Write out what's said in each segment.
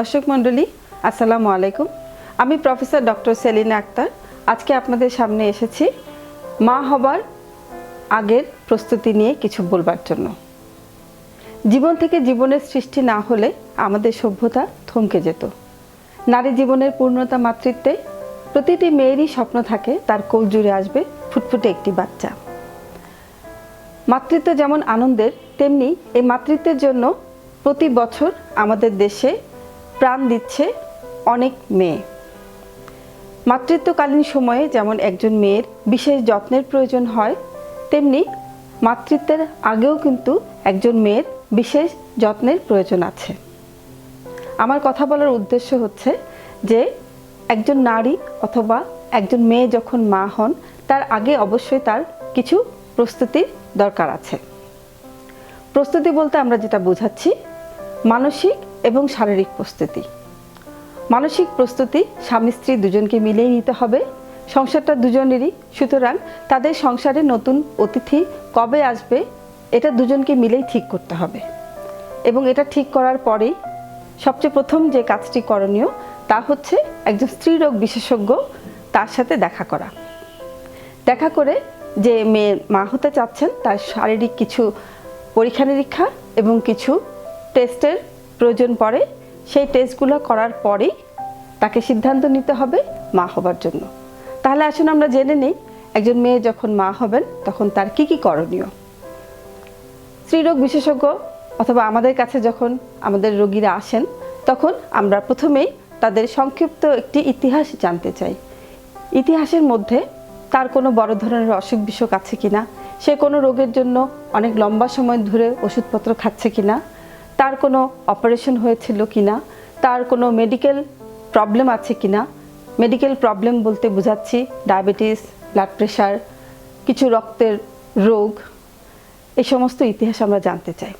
দর্শক মণ্ডলী, আসসালামু আলাইকুম। আমি প্রফেসর ডক্টর সেলিনা আক্তার। আজকে আপনাদের সামনে এসেছি মা হবার আগের প্রস্তুতি নিয়ে কিছু বলবার জন্য। জীবন থেকে জীবনের সৃষ্টি না হলে আমাদের সভ্যতা থমকে যেত। নারী জীবনের পূর্ণতা মাতৃত্বে প্রতিটি মেয়েরই স্বপ্ন থাকে, তার কোল জুড়ে আসবে ফুটফুটে একটি বাচ্চা। মাতৃত্ব যেমন আনন্দের, তেমনি এই মাতৃত্বের জন্য প্রতি বছর আমাদের দেশে প্রাণ দিচ্ছে অনেক মেয়ে। মাতৃত্বকালীন সময়ে যেমন একজন মেয়ের বিশেষ যত্নের প্রয়োজন হয়, তেমনি মাতৃত্বের আগেও কিন্তু একজন মেয়ের বিশেষ যত্নের প্রয়োজন আছে। আমার কথা বলার উদ্দেশ্য হচ্ছে যে একজন নারী অথবা একজন মেয়ে যখন মা হন, তার আগে অবশ্যই তার কিছু প্রস্তুতির দরকার আছে। প্রস্তুতি বলতে আমরা যেটা বোঝাচ্ছি, মানসিক এবং শারীরিক প্রস্তুতি। মানসিক প্রস্তুতি, স্বামী, স্ত্রী দুজনকে মিলেই নিতে হবে। সংসারটা দুজনেরই। সুতরাং তাদের সংসারে নতুন অতিথি কবে আসবে, এটা দুজনকে মিলেই ঠিক করতে হবে। এবং এটা ঠিক করার পরেই সবচেয়ে প্রথম যে কাজটি করণীয়, তা হচ্ছে একজন স্ত্রীরোগ বিশেষজ্ঞ তার সাথে দেখা করা। দেখা করে যে মেয়ে মা হতে চাচ্ছেন, তার শারীরিক কিছু পরীক্ষা নিরীক্ষা এবং কিছু টেস্টের প্রয়োজন পড়ে, সেই টেস্টগুলো করার পরেই তাকে সিদ্ধান্ত নিতে হবে মা হবার জন্য। তাহলে আসুন আমরা জেনে নিই, একজন মেয়ে যখন মা হবেন, তখন তার কি কি করণীয়? স্ত্রীরোগ বিশেষজ্ঞ অথবা আমাদের কাছে যখন আমাদের রোগীরা আসেন, তখন আমরা প্রথমেই তাদের সংক্ষিপ্ত একটি ইতিহাস জানতে চাই। ইতিহাসের মধ্যে তার কোনো বড় ধরনের অসুখ বিসুখ আছে কিনা? সে কোনো রোগের জন্য অনেক লম্বা সময় ধরে ওষুধপত্র খাচ্ছে কিনা? তার কোনো অপারেশন হয়েছিল কি না তার কোনো মেডিকেল প্রবলেম আছে কিনা মেডিকেল প্রবলেম বলতে বোঝাচ্ছি ডায়াবেটিস ব্লাড প্রেশার কিছু রক্তের রোগ, এই সমস্ত ইতিহাস আমরা জানতে চাই।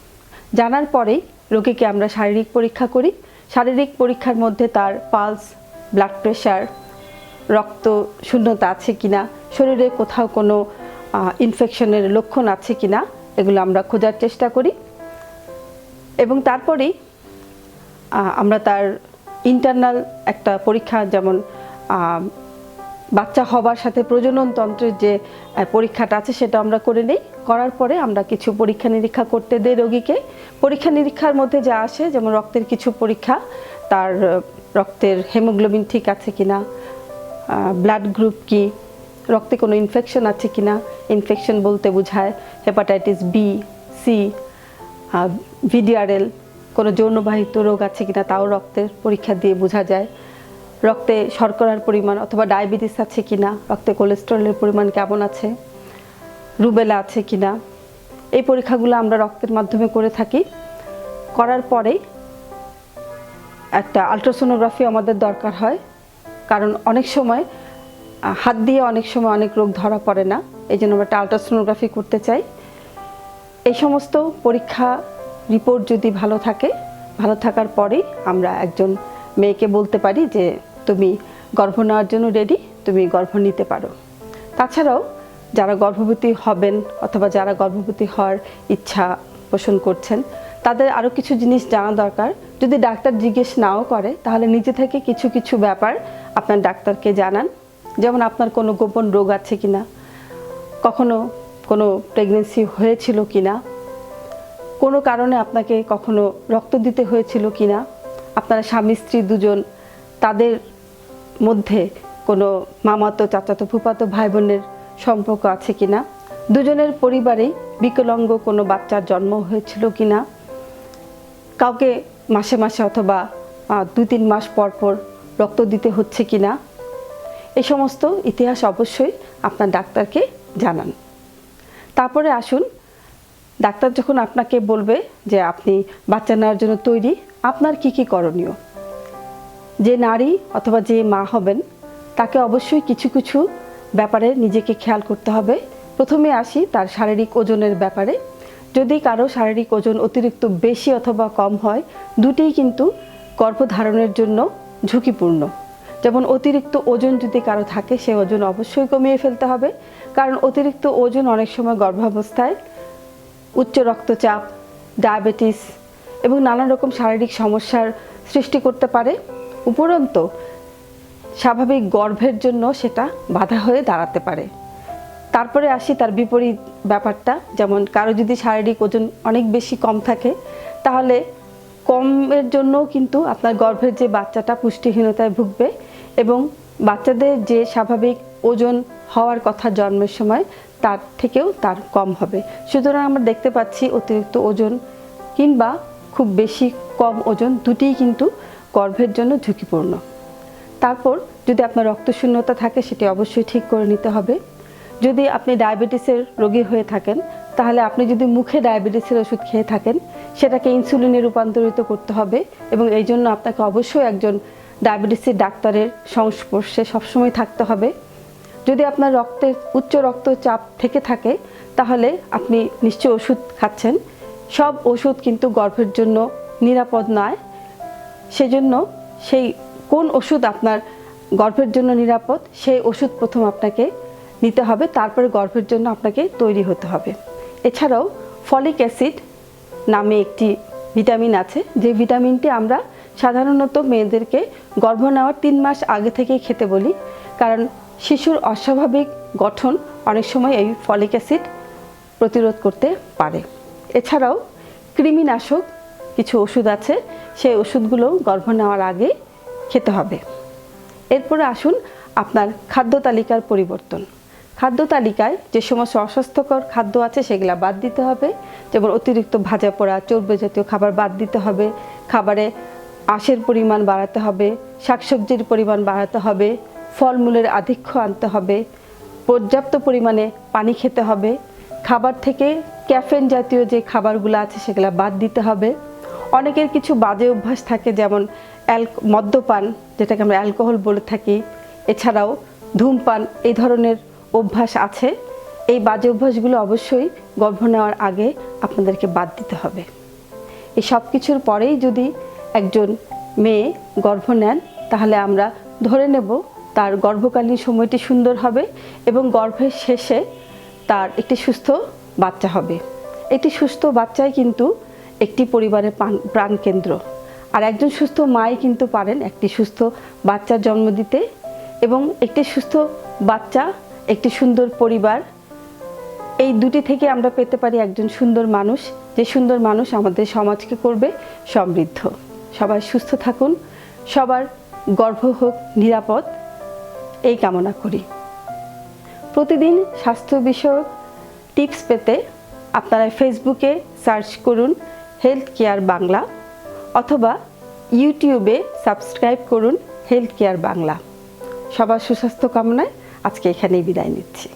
জানার পরেই রোগীকে আমরা শারীরিক পরীক্ষা করি। শারীরিক পরীক্ষার মধ্যে তার পালস ব্লাড প্রেশার রক্ত শূন্যতা আছে কিনা, শরীরে কোথাও কোনো ইনফেকশনের লক্ষণ আছে কি না এগুলো আমরা খোঁজার চেষ্টা করি। এবং তারপরেই আমরা তার ইন্টারনাল একটা পরীক্ষা, যেমন বাচ্চা হবার সাথে প্রজনন তন্ত্রের যে পরীক্ষাটা আছে সেটা আমরা করে নিই। করার পরে আমরা কিছু পরীক্ষা নিরীক্ষা করতে দেই রোগীকে। পরীক্ষা নিরীক্ষার মধ্যে যা আসে, যেমন রক্তের কিছু পরীক্ষা, তার রক্তের হেমোগ্লোবিন ঠিক আছে কিনা ব্লাড গ্রুপ কি, রক্তে কোনো ইনফেকশন আছে কিনা ইনফেকশন বলতে বোঝায় হেপাটাইটিস বি সি ভিডিআরএল, কোনো যৌনবাহিত রোগ আছে কিনা তাও রক্তের পরীক্ষা দিয়ে বোঝা যায়। রক্তে শর্করার পরিমাণ অথবা ডায়াবেটিস আছে কিনা, রক্তে কোলেস্টেরলের পরিমাণ কেমন আছে, রুবেলা আছে কিনা, এই পরীক্ষাগুলো আমরা রক্তের মাধ্যমে করে থাকি। করার পরেই একটা আলট্রাসোনোগ্রাফি আমাদের দরকার হয়, কারণ অনেক সময় হাত দিয়ে অনেক সময় অনেক রোগ ধরা পড়ে না, এই জন্য আমরা একটা আলট্রাসোনোগ্রাফি করতে চাই। এই সমস্ত পরীক্ষা রিপোর্ট যদি ভালো থাকে, ভালো থাকার পরেই আমরা একজন মেয়েকে বলতে পারি যে, তুমি গর্ভ নেওয়ার জন্য রেডি তুমি গর্ভ নিতে পারো। তাছাড়াও যারা গর্ভবতী হবেন অথবা যারা গর্ভবতী হওয়ার ইচ্ছা পোষণ করছেন, তাদের আরও কিছু জিনিস জানা দরকার। যদি ডাক্তার জিজ্ঞেস নাও করে, তাহলে নিজে থেকে কিছু কিছু ব্যাপার আপনার ডাক্তারকে জানান। যেমন আপনার কোনো গোপন রোগ আছে কিনা? কখনো কোনো প্রেগনেন্সি হয়েছিল কি না কোনো কারণে আপনাকে কখনো রক্ত দিতে হয়েছিল কি না আপনারা স্বামী, স্ত্রী দুজন, তাদের মধ্যে কোনো মামাতো, চাচাতো ফুপাতো ভাই বোনের সম্পর্ক আছে কি না দুজনের পরিবারেই বিকলাঙ্গ কোনো বাচ্চার জন্ম হয়েছিল কি না কাউকে মাসে মাসে অথবা দুই তিন মাস পর পর রক্ত দিতে হচ্ছে কি না এই সমস্ত ইতিহাস অবশ্যই আপনার ডাক্তারকে জানান। তারপরে আসুন। ডাক্তার যখন আপনাকে বলবে যে আপনি বাচ্চা নেওয়ার জন্য তৈরি, আপনার কি কি করণীয়? যে নারী অথবা যে মা হবেন, তাকে অবশ্যই কিছু কিছু ব্যাপারে নিজেকে খেয়াল করতে হবে। প্রথমে আসি তার শারীরিক ওজনের ব্যাপারে। যদি কারও শারীরিক ওজন অতিরিক্ত বেশি অথবা কম হয়, দুটিই কিন্তু গর্ভধারণের জন্য ঝুঁকিপূর্ণ। যেমন অতিরিক্ত ওজন যদি কারও থাকে, সে ওজন অবশ্যই কমিয়ে ফেলতে হবে। কারণ অতিরিক্ত ওজন অনেক সময় গর্ভাবস্থায় উচ্চ রক্তচাপ, ডায়াবেটিস এবং নানা রকম শারীরিক সমস্যার সৃষ্টি করতে পারে। উপরন্ত, স্বাভাবিক গর্ভের জন্য সেটা বাধা হয়ে দাঁড়াতে পারে। তারপরে আসি তার বিপরীত ব্যাপারটা, যেমন কারও যদি শারীরিক ওজন অনেক বেশি কম থাকে, তাহলে কমের জন্য কিন্তু আপনার গর্ভের যে বাচ্চাটা পুষ্টিহীনতায় ভুগবে এবং বাচ্চাদের যে স্বাভাবিক ওজন হওয়ার কথা জন্মের সময়, তার থেকেও তার কম হবে। সুতরাং আমরা দেখতে পাচ্ছি অতিরিক্ত ওজন কিংবা খুব বেশি কম ওজন দুটিই কিন্তু গর্ভের জন্য ঝুঁকিপূর্ণ। তারপর যদি আপনার রক্তশূন্যতা থাকে, সেটি অবশ্যই ঠিক করে নিতে হবে। যদি আপনি ডায়াবেটিসের রোগী হয়ে থাকেন, তাহলে আপনি যদি মুখে ডায়াবেটিসের ওষুধ খেয়ে থাকেন, সেটাকে ইনসুলিনে রূপান্তরিত করতে হবে এবং এই জন্য আপনাকে অবশ্যই একজন ডায়াবেটিসের ডাক্তারের সংস্পর্শে সবসময় থাকতে হবে। যদি আপনার রক্তের উচ্চ রক্তচাপ থেকে থাকে, তাহলে আপনি নিশ্চয়ই ওষুধ খাচ্ছেন। সব ওষুধ কিন্তু গর্ভের জন্য নিরাপদ নয়। সেজন্য সেই কোন ওষুধ আপনার গর্ভের জন্য নিরাপদ, সেই ওষুধ প্রথম আপনাকে নিতে হবে। তারপরে গর্ভের জন্য আপনাকে তৈরি হতে হবে। এছাড়াও ফলিক অ্যাসিড নামে একটি ভিটামিন আছে। যে ভিটামিনটি আমরা সাধারণত মেয়েদেরকে গর্ভ নেওয়ার তিন মাস আগে থেকেই খেতে বলি, কারণ শিশুর অস্বাভাবিক গঠন অনেক সময় এই ফলিক অ্যাসিড প্রতিরোধ করতে পারে। এছাড়াও কৃমিনাশক কিছু ওষুধ আছে, সেই ওষুধগুলো গর্ভ নেওয়ার আগে খেতে হবে। এরপরে আসুন আপনার খাদ্য তালিকার পরিবর্তন। খাদ্য তালিকায় যে সমস্ত অস্বাস্থ্যকর খাদ্য আছে সেগুলো বাদ দিতে হবে, যেমন অতিরিক্ত ভাজা পোড়া, চর্বি জাতীয় খাবার বাদ দিতে হবে, খাবারে আঁশের পরিমাণ বাড়াতে হবে, শাকসবজির পরিমাণ বাড়াতে হবে, ফলমূলের আধিক্য আনতে হবে, পর্যাপ্ত পরিমাণে পানি খেতে হবে, খাবার থেকে ক্যাফেন জাতীয় যে খাবারগুলো আছে সেগুলো বাদ দিতে হবে। অনেকের কিছু বাজে অভ্যাস থাকে যেমন মদ্যপান, যেটাকে আমরা অ্যালকোহল বলে থাকি। এছাড়াও ধূমপান, এই ধরনের অভ্যাস আছে। এই বাজে অভ্যাসগুলো অবশ্যই গর্ভ নেওয়ার আগে আপনাদেরকে বাদ দিতে হবে। এই সব কিছুর পরেই যদি একজন মেয়ে গর্ভ নেন, তাহলে আমরা ধরে নেব তার গর্ভকালীন সময়টি সুন্দর হবে এবং গর্ভের শেষে তার একটি সুস্থ বাচ্চা হবে। একটি সুস্থ বাচ্চাই কিন্তু একটি পরিবারের প্রাণ- প্রাণকেন্দ্র আর একজন সুস্থ মাই কিন্তু পারেন একটি সুস্থ বাচ্চার জন্ম দিতে এবং একটি সুস্থ বাচ্চা, একটি সুন্দর পরিবার। এই দুটি থেকে আমরা পেতে পারি একজন সুন্দর মানুষ, যে সুন্দর মানুষ আমাদের সমাজকে করবে সমৃদ্ধ। সবাই সুস্থ থাকুন, সবার গর্ভ হোক নিরাপদ, এই কামনা করি। প্রতিদিন স্বাস্থ্য বিষয়ক টিপস পেতে আপনারা ফেসবুকে সার্চ করুন হেলথ কেয়ার বাংলা অথবা ইউটিউবে সাবস্ক্রাইব করুন হেলথ কেয়ার বাংলা সবার সুস্বাস্থ্য কামনায় আজকে এখানেই বিদায় নিচ্ছি।